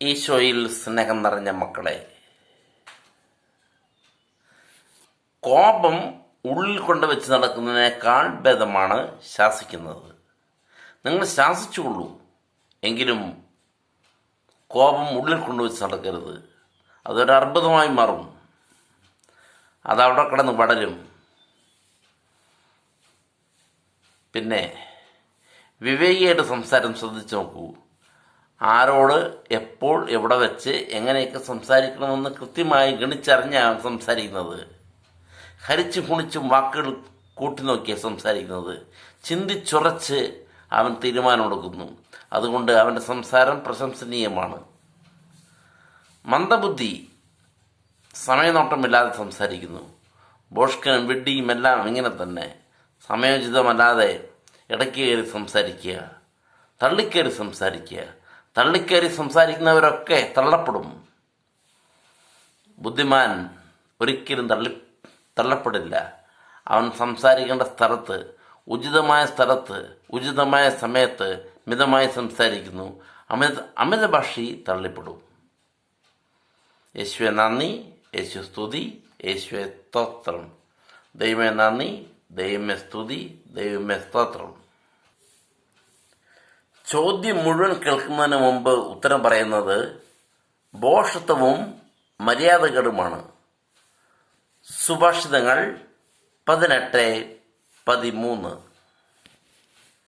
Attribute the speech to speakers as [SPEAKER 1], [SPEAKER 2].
[SPEAKER 1] ഈശോയിൽ സ്നേഹം നിറഞ്ഞ മക്കളെ കോപം ഉള്ളിൽ കൊണ്ട് വെച്ച് നടക്കുന്നതിനേക്കാൾ ഭേദമാണ് ശാസിക്കുന്നത്. നിങ്ങൾ ശാസിച്ചുകൊള്ളൂ എങ്കിലും കോപം ഉള്ളിൽ കൊണ്ടുവച്ച് നടക്കരുത്. അതൊരു അർബുദമായി മാറും. അതവിടെ കിടന്ന് വളരും പിന്നെ വിവേകിയുടെ സംസാരം ശ്രദ്ധിച്ചു നോക്കൂ. ആരോട് എപ്പോൾ എവിടെ വെച്ച് എങ്ങനെയൊക്കെ സംസാരിക്കണമെന്ന് കൃത്യമായി ഗണിച്ചറിഞ്ഞാണ് സംസാരിക്കുന്നത്. ഹരിച്ചും കുണിച്ചും വാക്കുകൾ കൂട്ടി നോക്കിയാണ് സംസാരിക്കുന്നത്. ചിന്തിച്ചുറച്ച് അവൻ തീരുമാനമെടുക്കുന്നു അതുകൊണ്ട് അവന്റെ സംസാരം പ്രശംസനീയമാണ്. മന്ദബുദ്ധി സമയനോട്ടമില്ലാതെ സംസാരിക്കുന്നു. ബോഷ്കനും വിഡ്ഡിയും എല്ലാം ഇങ്ങനെ തന്നെ. സമയോചിതമല്ലാതെ ഇടയ്ക്ക് കയറി സംസാരിക്കുക തള്ളിക്കയറി സംസാരിക്കുക തള്ളിക്കയറി സംസാരിക്കുന്നവരൊക്കെ തള്ളപ്പെടും. ബുദ്ധിമാൻ ഒരിക്കലും തള്ളി തള്ളപ്പെടില്ല. അവൻ സംസാരിക്കേണ്ട സ്ഥലത്ത് ഉചിതമായ സ്ഥലത്ത് ഉചിതമായ സമയത്ത് മിതമായി സംസാരിക്കുന്നു. അമിത അമിത ഭാഷി തള്ളിപ്പെടും. യേശുവെ നന്ദി. യേശു സ്തുതി. യേശുവെ സ്തോത്രം. ദൈവമേ നന്ദി. ദൈവമേ സ്തുതി. ദൈവമേ സ്തോത്രം. ചോദ്യം മുഴുവൻ കേൾക്കുന്നതിന് മുമ്പ് ഉത്തരം പറയുന്നത് ബോഷത്വവും മര്യാദകളുമാണ് സുഭാഷിതങ്ങൾ പതിനെട്ട് പതിമൂന്ന്.